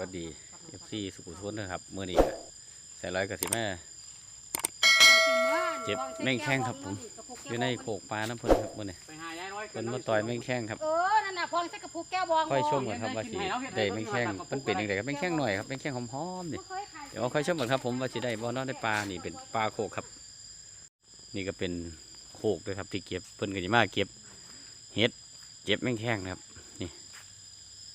วัสดีครับสวัสดีเอฟซีสุขุมทุนนะครับเมื่อนี้ก็ใส่ร้อยกับสิแม่เจ็บแม่งแข้งครับผมอยู่ในโขกปลาน้ำเพิ่นครับมื่อนี้ไปหายายน้อยเพิ่นมาต่อยแม่งแข้งครับเออนั่นน่ะพองใส่กระปุกแก้วบองค่อยชมก่อนครับว่าสิได้แม่งแข้งมันเป็นยังไงครับแม่งแข้งหน่อยครับแม่งแข้งหอมๆนี่บ่เคยขายเดี๋ยวค่อยชมก่อนครับผมว่าสิได้บ่เนอได้ปลานี่เป็นปลาโขกครับ นี่ก็เป็นโขกด้วยครับที่เก็บเพิ่นก็สิมาเก็บเห็ดเก็บแม่งแข้งนะครับนี่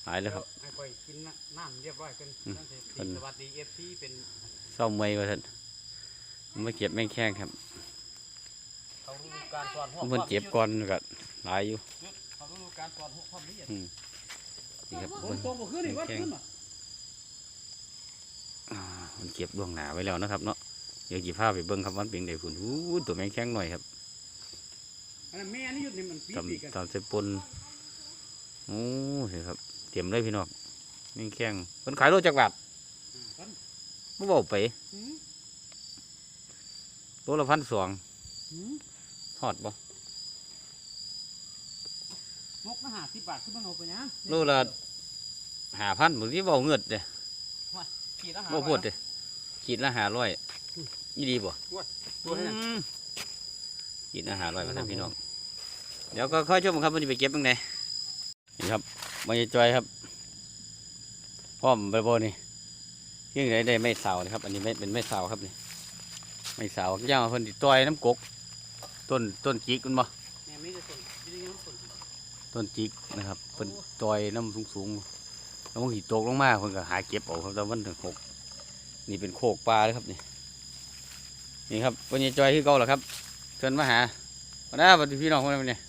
หายแล้วครับ ให้ค่อยกินน้ำเรียบร้อยกันอืมนั่นสิเพิ่นสวัสดีเอฟซีเป็นเศร้าเมอยว่าท่านมาเก็บแม่งแข้งครับเขาฤดูการสอนหัวเพิ่นเจ็บก่อนก็หลายอยู่เขาฤดูการสอนหัวความละเอียดนี่ครับฝเพิ่นนตกบ่ขึ้นนี่ว่าขึ้นเหรออ่ามันเก็บล่วงหนาไว้แล้วนะครับเนาะเดี๋ยวจีพาไปเบิ้งครับวันเป็นไดฝุ่นอู้ตัวแมงแข้งหน่อยครับอันนั้นแม่นี่หยุดนี่มันปีปีกันตำตำใส่ปนโอ้เห็นครับ เตรียมเลยพี่น้องแมงแข้งเพิ่นขายโลจักบาทอ่าพันบ่บอกไปหืมโลละพันสองหืมทอดบ่มกมาหาสิบบาทขึ้นมาเอาไปยังโลละหาพันบางทีบ่เงิดเด้ขีดละหาบ่พูดเด้ขีดละหาร้อยยี่ดีบ่ตัวให้นั่นอืมขีดละหาร้อยมาท่านพี่น้องเดี๋ยวก็ค่อยชมครับวันนี้ไปเก็บยังไงนี่ครับ มาจอยครับพร้อมไปบ่นี่เพียงใดได้ไม่สาวนะครับ อันนี้ไม่เป็นไม่สาวครับนี่ไม่สาวย่างมาเพิ่นติต่อยน้ำกก ต้นต้นจิกมันบ่บ่ต้นจิกนะครับเพิ่นต่อยน้ำสูงๆแล้วมันหิตกลงมาเพิ่นก็หาเก็บเอาครับแต่วันถึงหกนี่เป็นโคกปลาเลยครับนี่นี่ครับเพิ่นจะจอยที่เก่าแล้วครับเชิญมาหาวันนี้พี่น้องคนนี้เนี่ย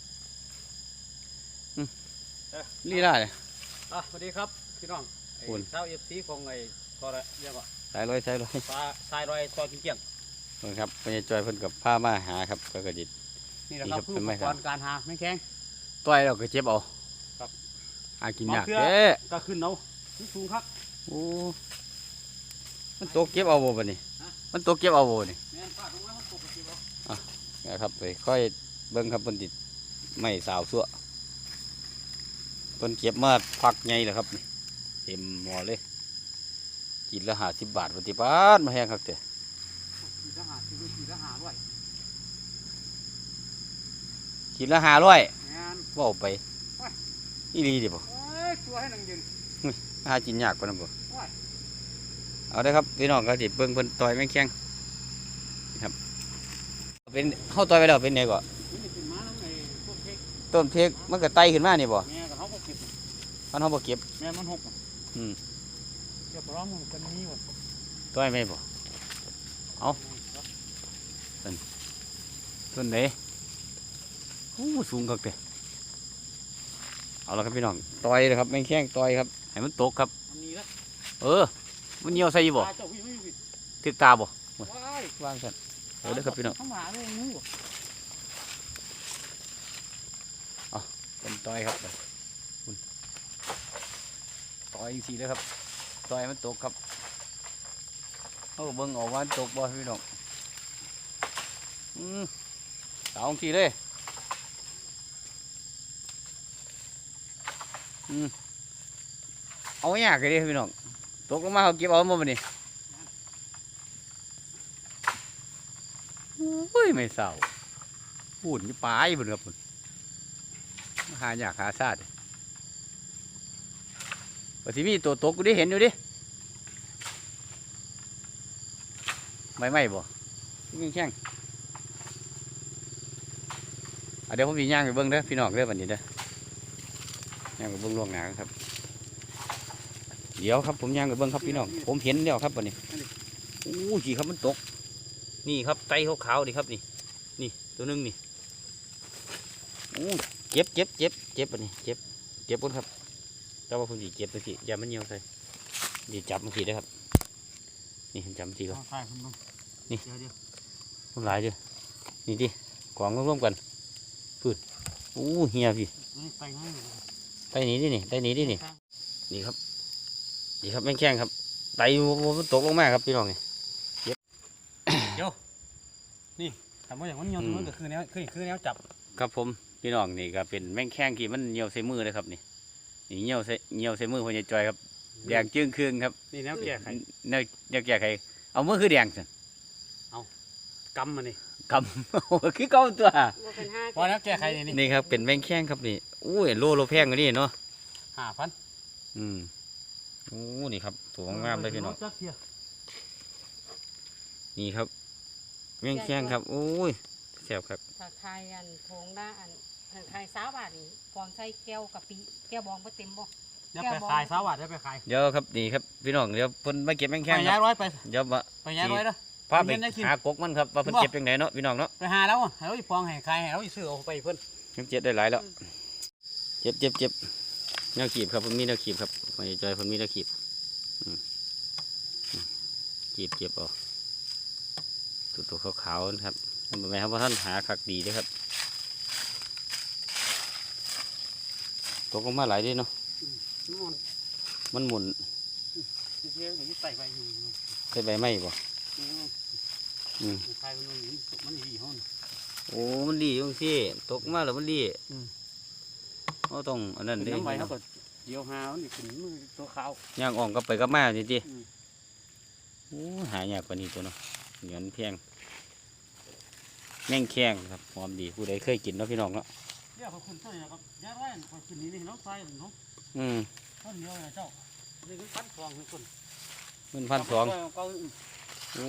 ลีลาเนี่ย อะสวัสดีครับพี่น้องไอ้คุณ เช้าเอฟซีของไอ้ทอระเรียกว่าสายร้อยสายร้อยปลาทรายลอยซอยกินเกี่ยงเพิ่นครับเพิ่นจะจอยเพิ่นกับผ้ามาหาครับก็กระดิษนี่แหละครับนี่ครับผู้เป็นไม้อุปครักบรณ์การหาแม่งแข้งต่อยเราก็เจ็บเอาครับ หากินยากบางเทื่อเด้ก็ขึ้นเอาสูงครับ โอ้มันตกเก็บเอาบ่บัดนี้ ฮะ มันตกเก็บเอาบ่นี่แม่นปลาตรงนั้นมันปกติบ่นะครับไปค่อยเบิ่งครับเพิ่นติดไม่สาวซั่ว เพิ่นเก็บมาพักใหญ่แล้วครับนี่เต็มหม้อเลยกินละ50บาทปฏิบาทมาแห้งคักเด้สี่ทหารสี่สี่ทหารด้วยกินละ500แม่นเว้าไปอีหลีดิบ่เอ้ยตัวให้นังยืนหากินยากปานนั้นบ่โอ้ยเอาเด้อครับพี่น้องก็สิเบิ่งเพิ่นต่อยแม่งแข้งนี่ครับ เป็นเฮาต่อยไปแล้วเป็นไงก็นี่เป็นม้าน้ำไอ้พวกเค้กต้นเพกมันก็ไต่ขึ้นมานี่บ่แม่กับเขาก็เก็บ มันเขาบ่เก็บแม่มันหกอะอืมเก็บร้องมันกันนี้หมดต้อยไหมบ่ต้นไหนอู้สูงคักเด้เอาละครับพี่น้องต่อยเลยครับแม่งแข้งต่อยครับให้มันตกครับอันนี้ละเออมันเหี่ยวใส่อยู่บ่ปลาเจ้าพี่ไม่ผิดติดตาบ่ว้ายวางกันเอาเด้อครับพี่น้องข้ามาเลยงูอะเป็นต่อยครับคุณ ต่อยสีเลยครับต่อยมันตกครับเอาเบิ่งออกว่ามันตกบ่พี่น้องอืมสาวสีเลยอืมเอายากเลยเด้พี่น้องตกลงมาเขาเก็บเอาหมดนี่โอ้ยไม่เศร้าพูดนี่ปลายพุ่นครับหาอยากหาซาด ว่าสิมีตัวตกกูได้เห็นอยู่ดิไม่ไม่บ่ยิ่งแข้งอะเดี๋ยวผมมีย่างไปเบิ้งเด้อพี่น้องเด้อวันนี้เด้อย่างไปเบิ้งล่วงหนาครับ เดี๋ยวครับผมย่างไปเบิ้งครับพี่น้องผมเห็นแล้วครับวันนี้อู้ขี่ครับมันตก นี่ครับไตขาวๆดิครับนี่ นี่ตัวหนึงนี่อู้เจ็บเจ็บเจ็บเจ็บอันนี้เจ็บเจ็บปุ่นครับ แต่ว่าผมสีเจ็บตะกี้อย่ามันเหี่ยวใส่ดีจับมันทีได้อครับ นี่ผมจับมันทีก่อนเอาใช่คุณลุงนี่เดี๋ยวเดี๋ยวผมหลายเด้อนี่ดิกองร่วมๆกันพืดอู้เหี่ยพี่นี่ไปง่ายอยู่ไตหนี้ดินี่ไตหนี้ดินี่นี่ครับนี่ครับแม่งแข้งครับไตมันตกลงมาครับพี่น้องนี่ถามว่าอย่างมันเหี่ยวอืมมันก็คือแนวคือคือแนวจับ ครับผมพี่น้องนี่ก็เป็นแม่งแข้งที่มันเหี่ยวใส่มือเลยครับนี่ นี่เหี่ยวใส่เหี่ยวใส่มือพญาจอยครับแดงจึงครึ่งครับนี่แนวแก้ไขแนวแนวแก้ไขเอามือคือแดงสิกำมันนี่กำโอ้คือเก่าตัวบ่เป็นห้าพอแล้วแก้ไขนี่นี่นี่ครับเป็นแมงแข้งครับนี่อู้ยโลโลแพงกว่านี่เนาะห้าพันอืมโอ้นี่ครับตัวงามเลยพี่น้องจักเที่ยนี่ครับแมงแข้งครับโอ้ยแซ่บครับถ้าใครอันทงได้อัน ถ้าใครสาวบาทนี่ฟองใส่แก้วกะปิแก้วบองบ่เต็มบ่อย่าไปขายสาวัสดิ์อย่าไปขายเดี๋ยวครับนี่ครับพี่น้องเดี๋ยวเพิ่นมาเก็บแมงไปแข้งคย้ายรับร้อยไปเดี๋ยวมาไปย้ายร้อยเด้อ พาไปเห็นได้กินหากกมันครับว่าเพิ่นบ่เก็บยังไงเนาะพี่น้องเนาะไปหาแล้วให้เราอีปองให้ขายให้เราอีซื้อเอาไปเพิ่นเพิ่นเจ็บได้หลายแล้วเจ็บเจ็บเจ็บแนวขีบครับเพิ่นมีแนวขีบครับไม่จอยเพิ่นมีแนวขีบอืมอืมขีบเจ็บเออกตัวตัวขาวๆนะครับมันบ่แม่นครับว่าท่านหาคักดีเด้อครับ ตกลงมาหลายเด้เนาะนู่นมันหมุนสิเที่ยวอย่างนี้ใส่ไปอยู่ใส่ใบไม้บ่นี่อืมขายมันนู่นมันดีห้องโอ้มันดีจังซี่ตกมาแล้วมันดีอืมเขาต้องอันนั้นเป็นเด้น้ำใบเขาก็เดียวหามันนี่ขึ้นมือตัวขาวย่างอ่องก็ไปกับมาจริงอืมๆโอ้หายากกว่านี้ตัวเนาะเงินเพียงแม่งแข้งครับหอมดีผู้ใดเคยกินเนาะพี่น้องเนาะ เดี๋ยวเขาขึ้นต้นนะครับย้ายร้อยเขาขึ้นนี่นี่น้องชายเนาะอืมต้นเดียวนะเจ้านี่คือพันฟองนี่คนมันพันสองเาโอ้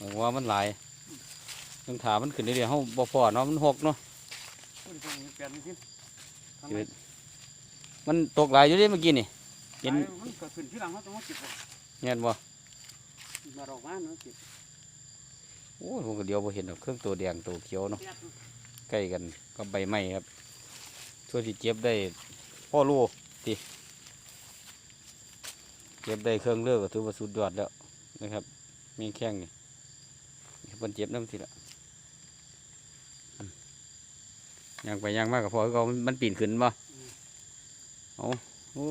บอกว่ามันหลายต้องถามมันขึ้นเรื่อยๆเฮาบ่พอเนาะมันหกเนาะต้นเดียวนี่เปลี่ยนนี่สิทำไมมันตกหลายอยู่เด้เมื่อกี้นี่เห็นมันเกิดขึ้นที่หลังเขาจะมาเก็บบ่เห็นบ่มาดอกไม้เนาะเก็บโอ้ยผมก็เดียวบ่เห็นดอกเครื่องตัวแดงตัวเขียวเนาะเปียก ใกล้กันกับใบไม้ครับช่วที่เจ็บได้พ่อลูกติเจ็บได้เครื่องเลือกก็ถือว่าสุดยอดแล้วนะครับ มีแข้งนี่มันเจ็บน้ำสิละย่างไปย่างมากกับพอเขามันปีนขึ้นบ่เอาโอ้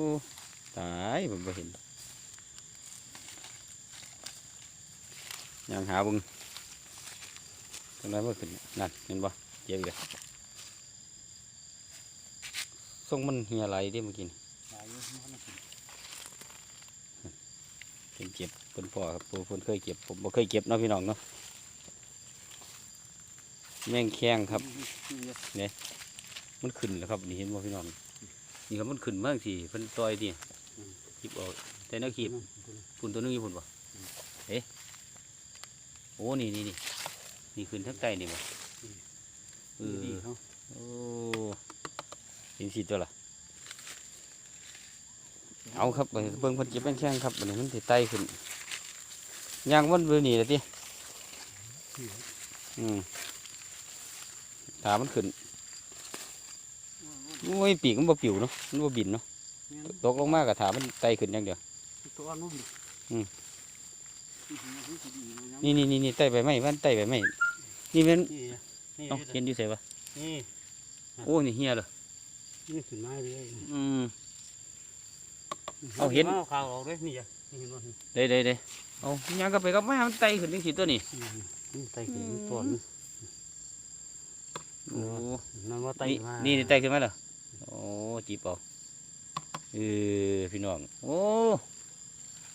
ตายผมไ่เห็นย่างหาบึงตรงนั้นว่าขึ้นนั่นเห็นบ่ เจ็บอีกแล้วทรงมันเหี่ยไหลเดิเมื่อกี้นี่หลายอยู่มันน่ะเป็นเก็บเป็นพ่อครับผู้คนเคยเก็บผมบ่เคยเก็บเนาะพี่น้องเนาะแม่งแข้งครับนี่มันขึ้นแล้วครับนี่เห็นบ่พี่น้องนี่ครับมันขึ้นมากสิเพิ่นต่อยดิคลิปเออกแต่นักขีบฝุ่นตัวนึงอยู่ฝุ่นบ่เอ๊ะโอ้นี่นี่นี่นี่ขึ้นทั้งใต้นี่บ่ เออดีเขาโอ้เห็นสิตัวละเอาครับไปเบิ่งเพิ่นเก็บแม่งแข้งครับอันนี้มันสิไต่ขึ้นย่างมันเบิ่นี่ล่ะติอืมขามันขึ้นโอ้ยปีกมันบ่ปิวเนาะมันบ่บินเนาะตกลงมากกับถามมันไต่ขึ้นอย่างเดียวตัวนุ่มอืมนี่นี่นี่นี่ไต่ไปไหมมันไต่ไปไหมนี่มัน นี่นี่เอ้าเห็นอยู่ใส่ปะนี่โอ้นี่เฮียเหรอนี่ขึ้นมาเลยอืม เอาเห็น เอาข่าวออกเลยนี่อะนี่เห็นบ่นี่เด้เด้เด้เอาย่างก็ไปกับแม่มันไต่ขึ้นจังสิตัวนี่นี่ไต่ขึ้นตัวนี้โอ้นั่นว่าไต่นี่มานี่นี่ไต่ขึ้นมาเหรอโอ้จีบเอาเออพี่น้องโอ้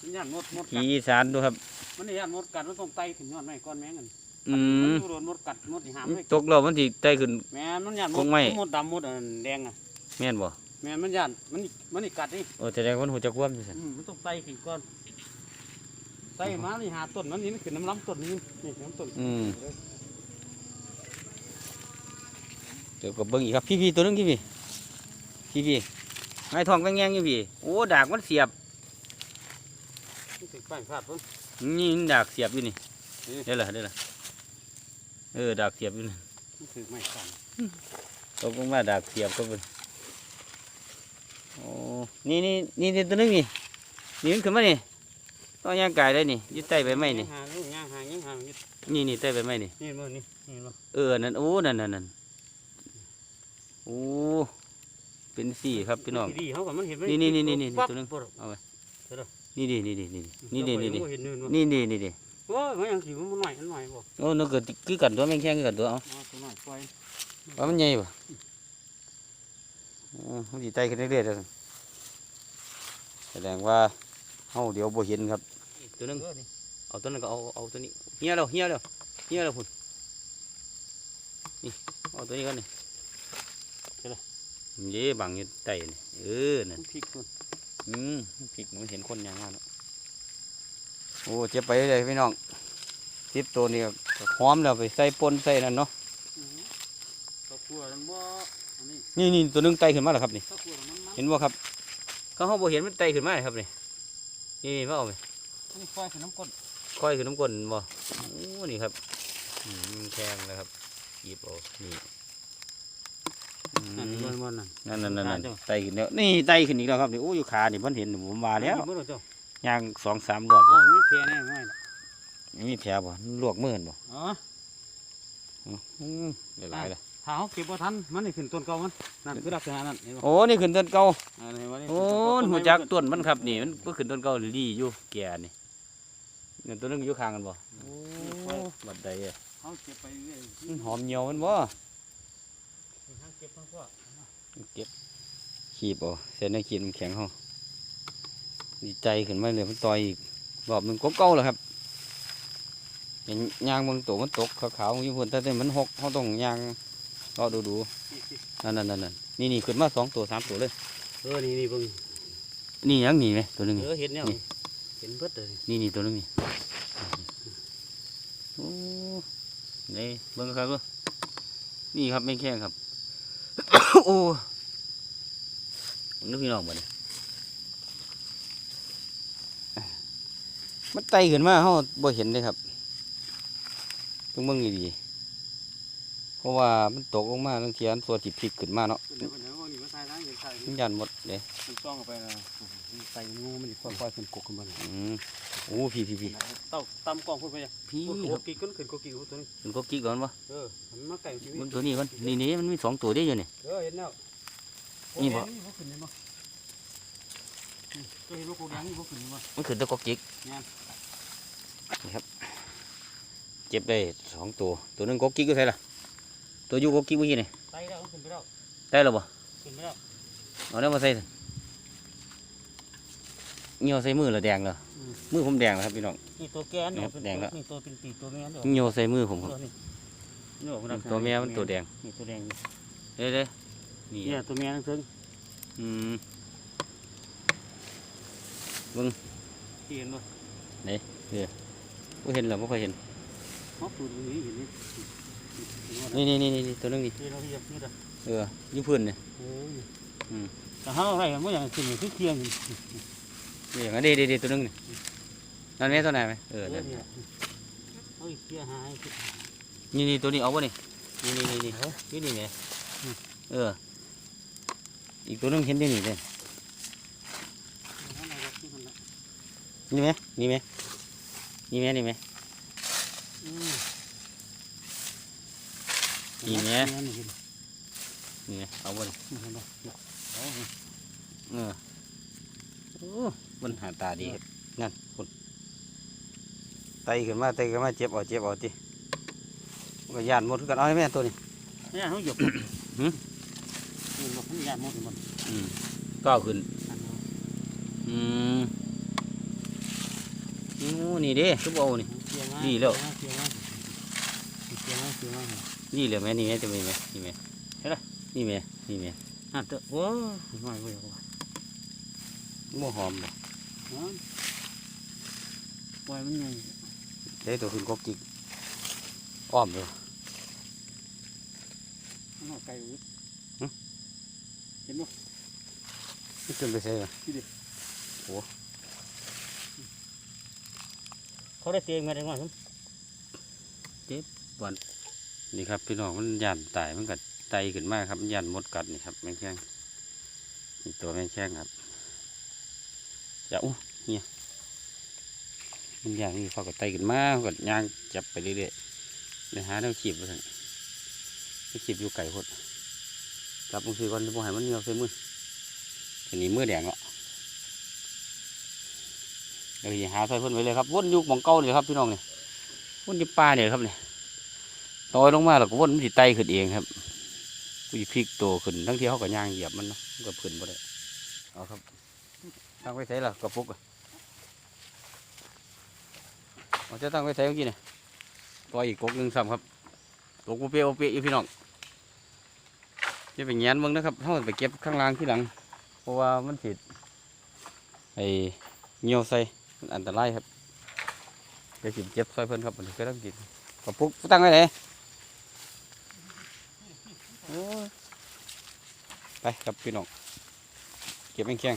มันย่านมดมดกัผีดอีสานดูครับมันนี่ย่านมดกัดมันต้องไต่ขึ้นยอดไม้ก้อนแมงกัน อืมันมอยู่โดนมดกัดมดที่หามเลยตกรอบมันสิไต่ขึ้น แม่นมันย่านมคดงไม่มดดำมดอันแดงอะแม่นบ่แม่นมันย่านมันนี่มันนี่กัดนี่โอ้แสดงว่ามันหัวจักว่ำจังซั่นอืมมันต้องไต่ขึ้นก่อนไต่มานี่หาต้นมันนี่มันขึ้นน้ำล้ำต้นนี่นี่น้ำต้นอืมเดี๋ยวก็เบิ่งอีกครับพี่พี่ตัวนึงพี่พี่พี่พี่ไม้ทองแงงๆอยู่พี่โอ้ดากมันเสียบมันถึงป้ายพลาดเพิ่นนี่มันดากเสียบอยู่นี่นี่เดี๋ยวล่ะเดี๋ยวล่ะ เออดากเสียบอยู่นี่มันถึงไม่สั่นตกลงมาดากเสียบก็เป็นโอ้นี่นี่นี่นี่ตัวนึงนี่นี่มันขึ้นมานี่ต้องย่างกายได้นี่อยึดใต้ใบไม้นี่ห่างนี่ห่างห่างยิ่งห่างยิ่งนี่นี่ใต้ใบไม้นี่ นี่มือนี่นี่มือเออ นั่น โอ้ นั่นนั่นนั่นโอ้ เป็นสี่ครับพี่น้อง ดีเขากับมันเห็นไหมนี่นี่นี่นี่นี่ปั๊บตัวนึงปุ๊บนี่ดินี่ดินี่ดินี่ดินี่ดิเห็นเนินวะนี่ดินี่ดิ โอ้ยมันยังสิมันหน่อยมันหน่อยบ่โอ้นึกเกิดคือกันตัวแม่งแข้งคือกันตัวเอาอ๋อตัวหน่อยปล่อยว่ามันใหญ่ป่ะโอ้มันดีใจขึ้นเรื่อยๆแล้วแสดงว่าเฮาเดี๋ยวบ่เห็นครับ ตัวหนึงเออนี่เอาตัวนั้นก็เอาเอาตัวนี้เฮียแล้วเฮียแล้วเฮียแล้วพุ่นนี่เอาตัวนี้กันนี่มันเย่บังอยู่ใต้นี่เออนั่นมันพริกนู่นอืมพริกมันเห็นคนอย่างนั้นแล้ว โอ้เจ็บไปเลยพี่น้องทิปตัวนี้ก็หอมแล้วไปใส่ปนใส่นั่นเนาะอื้อหือข้าวคั่วมันบ่อันนี้นี่นี่ตัวหนึงไตขึ้นมาแล้วครับนี่ข้าวคั่วมันมันเห็นบ่ครับเขาเขาบ่เห็นมันไตขึ้นมาเลยครับนี่นี่มาเอาไปนี่ไฟใส่น้ำก้นค่อยขึ้นน้ำก้นบ่โอ้นี่ครับอืมแข็งแล้วครับหยิบเอานี่อืมนั่นมันมันนั่นนั่นนั่นนั่นขาเจ้าไตขึ้นแล้วนี่ไตขึ้นอีกแล้วครับนี่โอ้อยู่ขานี่เพิ่นเห็นผมมาแล้วห ยิบมือเจ้าย่างสองสามรอบอ๋อนี่แพ้แน่ง่ายล่ะมีแผลบ่ลวกมือหั่นบ่อ๋ออืมหลายๆเลยถ้าเขาเก็บบ่ทันมันนี่ขึ้นต้นเก่ามันนั่นคือลักษณะนั้นเห็นบ่โอ้นี่ขึ้นต้นเก่าอันนี้ว่านี่โอ้ขึ้นหัต้วนไม้จักมันต้นมันครับนี่มันก็ขึ้นต้นเก่าลีอยู่แก่นี่เงินตัวนึงอยู่ข้างกันบ่โอ้บัดใดอะเขาเก็บไปเรื่อยมันหอมเหี่ยวมันบ่ทั้งเก็บทั้งพวกเก็บขีบเอาเส้นในขีดมันแข็งเฮา ดีใจขึ้นมาเลยมันต่อยอีกรอบหนึงกบเก่าแล้วครับเห็นยางบางตัวมันตกขาวๆอยู่พุ่นแต่แต่มันหกเฮาต้องยางรอดูดูๆนั่นนั่นนั่นนั่นนี่นี่ขึ้นมาสองตัวสามตัวเลยเออนี่นี่เบิ่งนี่ยังนี่ไหมตัวหนึงเอนี่อเห็นแล้วนี่เห็นเบิดเลยนี่นี่ตัวหนึงนี่โอ้นี่เบิ่งครับเบิ่งนี่ครับไม่แข้งครับ โอ้ผมนึกพี่น้องบ่เนี่ย มันไต่ขึ้นมาเฮาบ่เห็นเลยครับต้องเบิ่งดีๆเพราะว่ามันตกลงมาบางทีอันตัวสิพลิกขึ้นมาเนาะเดี๋ยวเดี๋ยวนี่มาใส่ทางเห็นใส่มันยันหมดเลยมันจ้องเข้าไปนะใส่งูมันนี่ค่อยๆขึ้นกกขึ้นมาเลยอืมโอ้พี่พี่พี่เต้าตำกล้องพูดไปเลยพี่โอ้คโหรับกี่ก้นขึ้นกกี่ตัวนี้มันก็กิ๊กก่อนวะเออมันมาไก่ชีวิตมันตัวนี้ก่อนนี่นี่มันมีสองตัวได้อยู่นี่เออเห็นแล้วนี่บ่ นี่บ่ขึ้นเลยมั้งก็เห็นว่าโกแดงนี่บ่ขึ้นเลยมั้งมันขึ้นตัวก็กิ๊กงานนี่ครับ เจ็บได้สองตัว ตัวหนึงก็กิ๊กก็ใช่ละตัวอยู่ก็กิ๊กเมื่อกี้นี่ไตแล้วมันขึ้นไปแล้วได้หรอบ่ขึ้นไปแล้วเอาแล้วมาใส่เถอะเหี่ยวใส่มือเหรอแดงเหรอมือผมแดงแล้วครับพี่น้องนี่ตัวแกนครับแดงแล้วนี่ตัวเป็นปีตัวแม่เด้อเหี่ยวใส่มือผมครับนี่นี่ออกาตัวแม่มันตัวแดงนี่ตัวแดงนี่เด้เด้นี่เนี่ยตัวแม่นั่นเพิ่งอืม ที่เห็นบ่บ่เห็นเหรอไม่ค่อยเห็นเขาตัวนี้เห็นนี่นี่นี่นี่นี่ตัวหนึงนี่ที่เราเรียกนี่เด้อเอออยู่พื้นนี่โอ้ยอืมแต่ถ้าเราใส่มันอย่างขึ้นอย่างเที่ยงนี่อย่างนั้นเด้เด้เด้ตัวหนึงนี่นั่นแม่ตัวไหนไหมเออนั่นเฮ้ยเที่ยหายนี่นี่ตัวนี้เอาวะนี่นี่นี่นี่นี่นี่นี่ไงเอออีกตัวหนึงเห็นได้นี่เลย นี่ไหมนี่ไหมนี่ไหมนี่ไหมนี่ไงนี่ไงเอาวะนี่เออโอ้มันหาตาดีครับนั่นคุณไตขึ้นมาไตขึ้นมาเจ็บเอาเจ็บเอาทีก็ยานหมดคือกันเอาให้แม่ตัวนี้เนี่ยเขาหยบหืมนี่มันเขายานหมดมันอืมก้าวขึ้นอืม โอ้นี่เด้คือบ่เอานี่นี่แล้วเที่ยงมากเที่ยงมากเที่ยงมากนี่เลยแม่นี่แม่จะมีไหมนี่แม่เห็นไหมนี่แม่นี่แม่อะเตอะโอ้ยไม่ไหวว่ะบ่หอมบ่ฮะปล่อยมันไงเด้ตัวขึ้นก็กิกอ้อมเลยมันเอาไก่อุ้ยหึเห็นบ่นี่ขึ้นไปใส่ละ เขาได้เตียงมาได้ก่อนนี่ครับพี่น้องมันยานตายมันก็ไตขึ้นมาครับมันยานมดกัดนี่ครับแมงแข้งนี่ตัวแมงแข้งครับจะอู้เนี่ยมันยานนี่เขาก็ไตขึ้นมาเขาก็ย่างจับไปเรื่อยๆเลยหาแนวขีบไปสั่นไปขีบอยู่ไก่พดจับบางทีก่อนจะบ่ให้มันเหนียวใส่มือทีนี้มือแดงล้ว เดี๋ยวหาใส่เพิ่นไว้เลยครับวนยู่หมองเก่าเลยครับพี่น้องเนี่ยวนยู่ป่าเนี่ยครับเนี่ยตอยลงมาแล้วก็วนมันสิไตขึ้นเองครับกูสิพลิกตัวขึ้นทั้งที่เขาก็ย่างเหยียบมันเนาะมันก็ขึ้นบ่ได้เอาครับทางไปใส่ละกระปุกอะเราจะตั้งไว้ใส่เมื่อกี้นี่ปล่อยอีกกกหนึ่งซ้ำครับตกโอเปโอเปะอยู่พี่น้องจะไปแงนเบิ่งนะครับเขาไปเก็บข้างล่างที่หลัง เพราะว่ามันผิดไอ้เหี่ยวใส่ มันอันตรายครับเดี๋ยวสิเจ็บซอยเพิ่นครับมันก็ต้องกินกระปุกตั้งไว้ไหนโอ้ยไปครับพี่น้องเก็บแมงแข้ง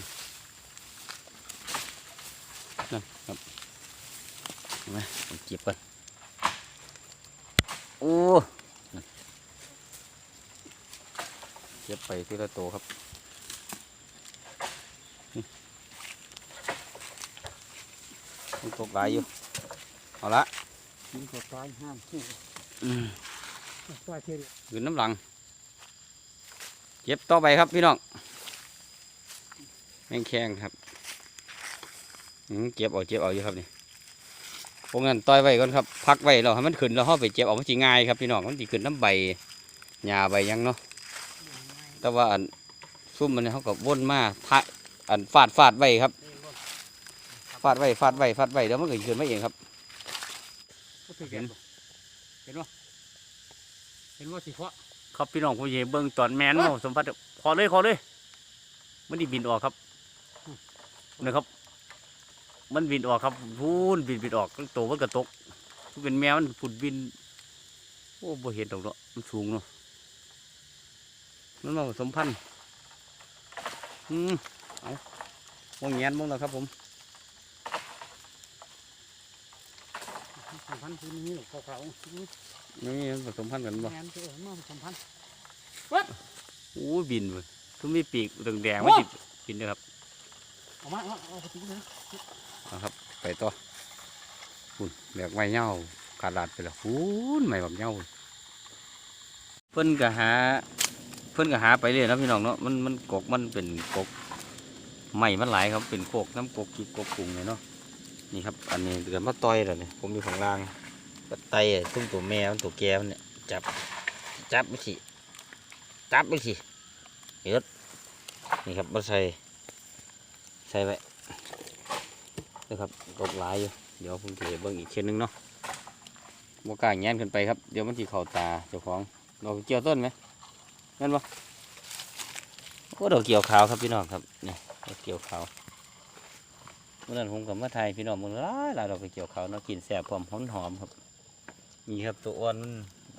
นั่นครับเห็นไหมผมเก็บก่อนโอ้เก็บไปที่ละตัวครับ มันตกหลายอยู่ เอาละกินก็ตายห้ามที่อืมตายเท่ายืนน้ำหลัง เก็บต่อไปครับพี่น้องแมงแข้งครับอืมเก็บเอาเก็บเอาอยู่ครับนี่พวกนั้นต่อยไว้ก่อนครับ พักไว้เราให้มันขึ้นแล้วเราไปเก็บเอามันจีง่ายครับพี่น้อง มันจีขึ้นน้ำใบหญ้าใบหยังเนาะ แต่ว่าอันซุ่มมันเนี่ยเขาก็วนมาพะอันฟาดฟาดไว้ครับฟาดไว้ฟาดไว้ฟาดไว้แล้วมันก็ขึ้นมาเองครับเห็นเห็นว่าเห็นว่าสิเพาะครับพี่น้องผู้ใหญ่เบิ่งตอนแมนเนาะสมพัดขอเลยขอเลย มันดิบินออกครับนะครับ มันบินออกครับพูนบินบินออกตัวมันกระตกมันเป็นแมวมันผุดบินโอ้บ่เห็นดอกเนาะมันสูงเนาะมันมาผสมพันธุ์อืมเอาวงแงนบ้งแล้วครับผม มพันธ์ที่นี่หรอกเขานี่มันผสมพันธุ์กันบ่แงนที่เออมาสัมพันธ์โอ้ยบินเว้ยทุกมีปีกแดงๆมันจิบินเลยครับเอามาเอาเอาไปทิ้งนะเอาครับ ไปต่อหุ่นแบกไม้เหย้าขาดลาดไปแล้วหุ่นไม้แบบเหย้าเพิ่นก็หา เพิ่นก็หาไปเรื่อยนะพี่น้องเนาะมันมันกกมันเป็นกกไม้มันหลายครับเป็นโคกน้ำกกกีกกกุ้งเนี่ยเนาะ นี่ครับ อันนี้เกิดมาต่อยแล้วเนี่ยผมอยู่ข้างล่างก็ไตไอ้ตุ้มตัวแม่มันตัวแกมันเนี่ยจับจับไม่สิจับไม่สิเฮ็ดนี่ครับมาใส่ใส่ไว้นะครับกบหลายอยู่เดี๋ยวผมจะเบิ่งอีกเช่นนึงเนาะบกล้าแง้นขึ้นไปครับเดี๋ยวมันจะเข้าตาเจ้าของดอกเกี่ยวต้นไหมนั่นบ่โอ้ดอกเกี่ยวขาวครับพี่น้องครับนี่ดอกเกี่ยวขาว เมื่อนั้นผมกับมาไทยพี่น้องมึงหลายหลายดอกเกี่ยวขาวเนาะกินแซ่บพร้อมหอมหอมๆครับนี่ครับตัวอ้วนมัน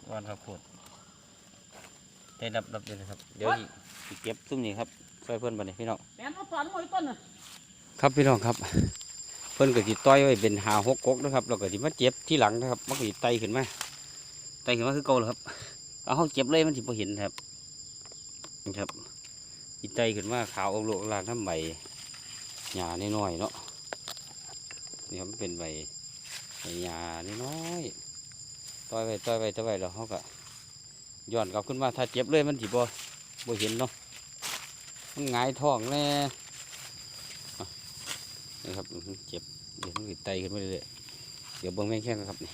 อ้วนครับโคตรได้รับรับเลยนะครับ เดี๋ยวสิเก็บซุ่มนี้ครับช่วยเพื่อนบันนี้พี่น้องแงนเอาปลาหน่อยต้นน่ะครับพี่น้องครับ เพิ่นก็สิต้อยไว้เป็นหาหกกกนะครับแล้วก็สิมาเจ็บที่หลังนะครับมันก็สิไตขึ้นมาไตขึ้นมาคือเก่าแล้วครับเอาเฮาเจ็บเลยมันสิบ่เห็นครับนี่ครับสิไตขึ้นมาขาวออกโลกลางน้ำใบหญ้าน้อยๆเนาะ นี่ครับมันเป็นใบใบหญ้าน้อยๆต้อยไว้ต้อยไว้ต้อยไว้แล้วเฮาก็ย้อนกลับขึ้นมาถ้าเจ็บเลยมันสิบ่บ่เห็นเนาะมันหงายท้องแน่นะครับอื้อหือเจ็บเดี๋ยวมันติดไตขึ้นมาเรื่อยๆเดี๋ยวเบิ้งแม่งแข้งกันครับนี่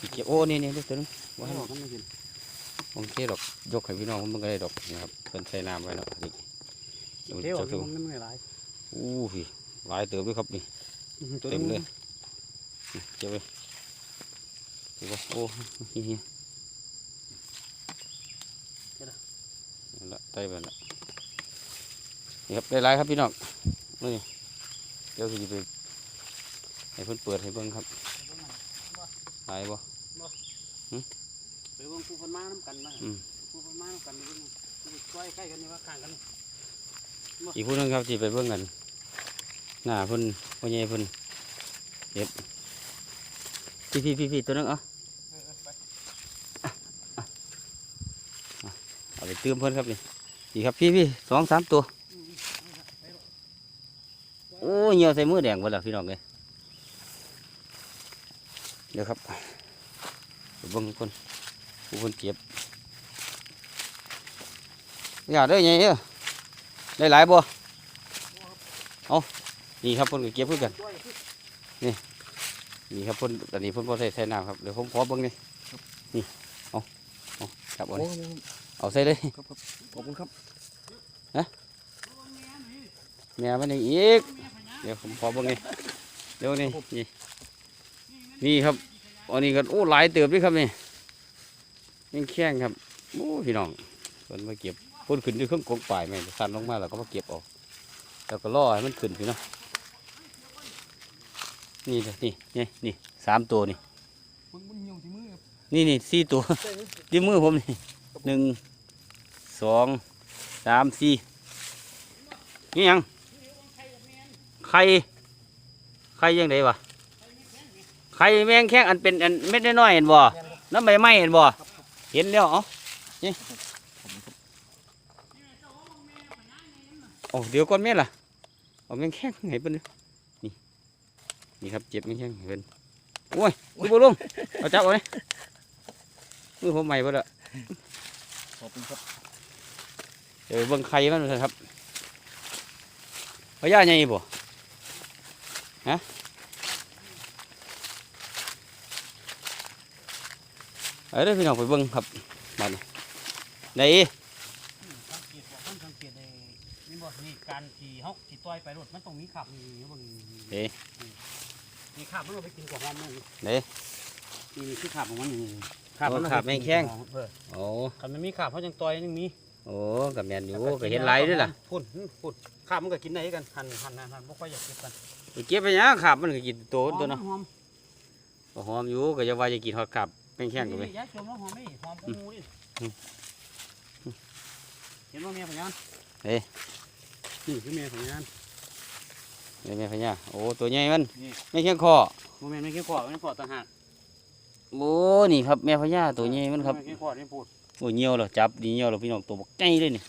อีกเก็บโอ้นี่นี่เดี๋ยวตัวนึงว่าให้เอามันมากินโอเคดอกยกให้พี่น้องมันก็ได้ดอกนะครับเพิ่นใส่น้ำไว้แล้วนี่เดี๋ยวเที่ยวจะสูมันไม่หลายอู้พี่หลายเติมด้วยครับนี่ตัว เต็มเลยนึงนี่เจ็บเลยเจ็บบ่โอ้เฮียนั่นละไตไปละนี่ครับได้หลายครับพี่น้องนี่เดี๋ยวสิไปให้เพิ่นเปิดให้เบิ่งครับหลายบ่ไปเบิ่งผู้คนมาน้ำกันมาอืมผู้คนมาน้ำกันนี่เบิ่งผู้ใกล้ใกล้กันนี่ว่าข้างกัน อีกผู้หนึงครับที่ไปเบิ่งกัน หน้าพิ่นพ่อใหญ่พิ่นเด็บพี่พี่พี่พี่ตัวนึงเอาเอไปเอาไปเติมเพิ่นครับนี่นี่ครับพี่พี่สองสามตัว โอ้เหี่ยวใส่มือแดงหมดแล้วพี่น้องเลยเดี๋ยวครับเบิ่งคนผู้คนเจ็บอย่าได้ไงเอ้อได้หลายบ่เอา นี่ครับเพิ่นก็เก็บเพื่อกันช่วยนี่ครับเพ่นอันนี้เพ่นพอใส่ใส่น้ำครับเดี๋ยวผมขอเบิ้งนี่นี่เอาเอาครับเอาโอ้นี่เอาใส่เลยครับครับขอบคุณครับแม่มันนี่อีกเดี๋ยวผมขอเบิ้งนี่เดี๋ยวนี่นี่นี่ครับอันนี้ก็โอ้หลายเติบด้วยครับนี่ยังแข้งครับโอ้พี่น้องเพิ่นมาเก็บพ่นขึ้นด้วยเครื่องกงป่ายแม่งสั่นลงมาแล้วก็มาเก็บออกแล้วก็ล่อให้มันขึ้นพี่เนาะ นี่เลยนี่นี่นี่สามตัวนี่มึงมึงเหี่ยวสิมือนี่นี่สี่ตัวที่มือผมนี่หนึ่งสองสามสี่นี่ยังไข่ไข่ยังไงวะไข่แมงแข้งอันเป็นอันเม็ดน้อยๆเห็นบ่น้ำใบไม้เห็นบ่เห็นแล้วเอ้านี่โอ้เดี๋ยวก่อนแม่ล่ะเอาแมงแข้งให้เพิ่นดูนี่ นี่ครับเจ็บแมงแข้งให้เพิ่นโอ้ยดูบ่ลงเอาจับเอาเลยมือผมใหม่เบ่ละขอบคุณครับเดี๋ยวไปเบิ่งไข่มันเถอะครับพญาใหญ่บ่ฮะเอาเด้อพี่น้องไปเบิ่งครับมานี่ไหนสังเกตบอกท่านสังเกตในนี่บ่นี่การที่เฮาสิต่อยไปรถมันต้องมีขับนี่เบิ่งเอ๊ะ นี่ขับมันเอาไปกินกับหอมมันนี่ไหนนี่นี่คือขับของมันนี่โอ้ขับแม่งแข้ง เออโอ้คันมันมีขับเขาจังต่อยยังมีโอ้กับแมนอยู่ก็เห็นไหลายด้วยล่ะพุ่นพุ่นขับมันก็กินได้กันหั่นหั่นหั่นหั่นบ่ค่อยอยากเก็บกันไปเก็บไปหยังขับมันก็กินโตนตัวเนาะหอมก็หอมอยู่ก็จะว่าจะกินฮอดขับแม่งแข้งก็ไปนี่ยายชมแล้วหอมนี่หอมกูมูนี่อืมเห็นว่าแม่พญานเอ๊ะนี่คือแม่พญาน เดี๋ยวแม่พญาโอ้ตัวใหญ่มันนี่แม่งแข้งคอบ่แม่นไม่แค่ขอไม่ขอต่างหากโอ้นี่ครับแม่พญาตัวใหญ่มันครับแม่แค่ขอนี่พูดโอ้ยเหี่ยวเหรอจับดีเหี่ยวเหรอพี่น้องตัวบักใจเลยนี่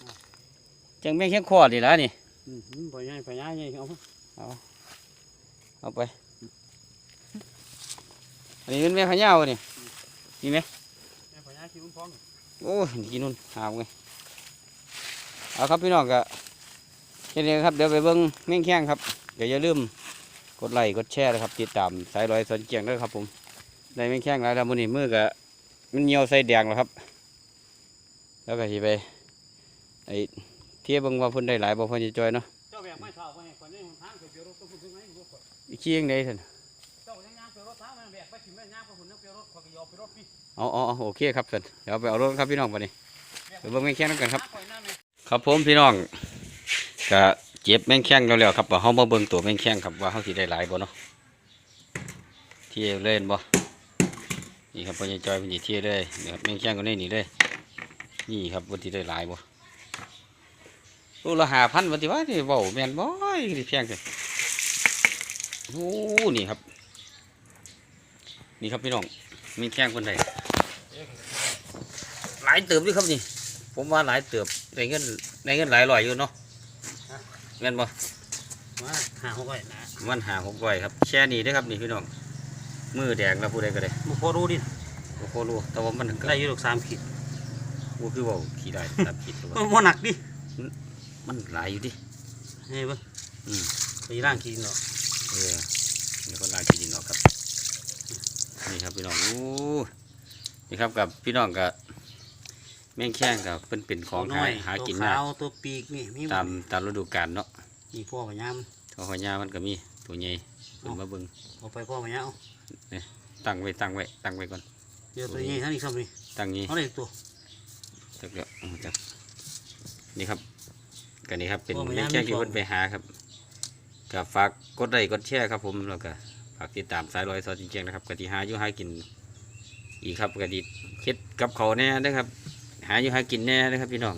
จังแม่งแข้งคอนี่ละนี่ อืมอืมพญานพญานนี่เอาเอาไป อันนี้เป็นแม่พญาวะนี่มีไหมแม่พญานคิดมันพร้อมโอ้ยกินนู่นหามไงเอาครับพี่น้องก็แค่นี้ครับเดี๋ยวไปเบิ้งแม่งแข้งครับ เดี๋ยวอย่าลืมกดไลค์กดแชร์นะครับ ติดตามสายลอยสวนเกียงด้วยครับ ผมได้แม่งแข้งหลายแล้วมื้อนี้มือก็มันเหี่ยวใส่แดงแล้วครับ แล้วก็สิไปไอ้เทียบเบิ่งว่าเพิ่นได้หลายบ่เพิ่นจะจอยเนาะเจ้าแบบไม่เท่าไปคนนี้ทางเกี่ยวรถต้องพูดถึงไหนบ่ค่อยอีกขี้ยังไดซั่นเจ้ายังย่างเกี่ยวรถทางมันแบกไปถึงแม่ย่างไปหุ่นนักเกี่ยวรถคอยยอไปรถพี่เอาเอาเอาโอเคครับซั่นเดี๋ยวไปเอารถครับพี่น้องบัดนี้ไปเบิ่งแม่งแข้งนำกันครับคอยหน้าแม่ครับผมพี่น้องก็ เจ็บแม่งแข้งแล้วๆครับว่าเฮามาเบิ่งตัวแม่งแข้งครับว่าเฮาสิได้หลายบ่เนาะเที่ยวเล่นบ่นี่ครับพ่อใหญ่จอยเพิ่นเที่ยวเลยนี่ครับแม่งแข้งก็ในนี่เลยนี่ครับว่าสิได้หลายบ่โลละ5,000ว่าสิว่าสิเว้าแมนบ่อยสิแพงจังโอ้นี่ครับ นี่ครับพี่น้องแม่งแข้งเพิ่นได้หลายเติบด้วยครับนี่ ผมว่าหลายเติบได้เงินได้เงินหลายร้อยอยู่เนาะ เงินบ่มาหาเขาไว้นะมันหาหกร้อยครับแช่นี้ได้อครับนี่พี่น้องมือแดงแล้วผู้ใดก็ได้บุพอรู้ดิโอ้โหรู้แต่ว่ามันก็ได้อยู่ดอกสามขีดกูคือเว่าขี่ได้ตามคิดแต่ว่ามันหนักดิมันหลายอยู่ดิเฮ้ยเบิ่งอืมไปร่างขีดเนาะเออเดี๋ยวคนลากินเนาะครับ นี่ครับพี่น้องโอ้นี่ครับกับพี่น้องกับ แม่งแข้งกับเป็นเป็นของหาหากินตัวยากขาวตัวปีกนี่มีตามตามฤดูกาลเนาะนี่พ่อพญามทอหอยามันก็มีตัวใหญ่เพิ่นมาเบิ่งเอาไปพ่อพญาเอาตั้งไว้ตั้งไว้ตั้งไว้ก่อน เดี๋ยวตัวนี้ท่านอีกซ้ำนี่ตั้งนี้เอาเลยตัวจักเดี๋ยวเอาจักนี่ครับกันนี้ครับเป็นโอ้มันแม่ย่างแข้งมีที่ฟองเพิ่นไปหาครับก็ฝากกดไลค์กดแชร์ครับผมแล้วก็ฝากติดตามสายลอยซอสจริงๆนะครับกติหาอยู่หากิน อีกครับกติเฮ็ดกับเขาวแน่นะครับ หาอยู่หากินแน่นะครับพี่น้อง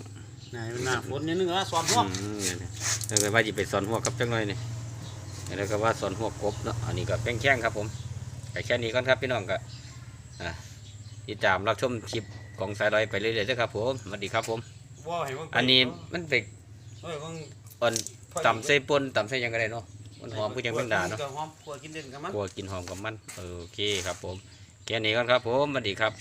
นายหน้าฝนนิดนึงอะสอนพวกอืมเนี่ยนะแล้วก็ว่าจะไปสอนหัวกับจังหน่อยนี่แล้วก็ว่าสอนหัวกบเนาะอันนี้ก็แป้งแข้งครับผมแต่แค่นี้ก่อนครับพี่น้องก็อะติดตามรับชมคลิปของสายลอยไปเรื่อยๆนะครับผมสวัสดีครับผมว่าให้เบิ่งไปอันนี้มันเป็นเอ้ยเบิ่งอ่อนตำใส่ปนตำใส่หยังก็ได้เนาะมันหอมผู้ยังเป็นด่าเนาะหอมกลัวกินเด่นกับมันกลัวกินหอมกับมันโอเคครับผมแค่นี้ก่อนครับผมสวัสดีครับ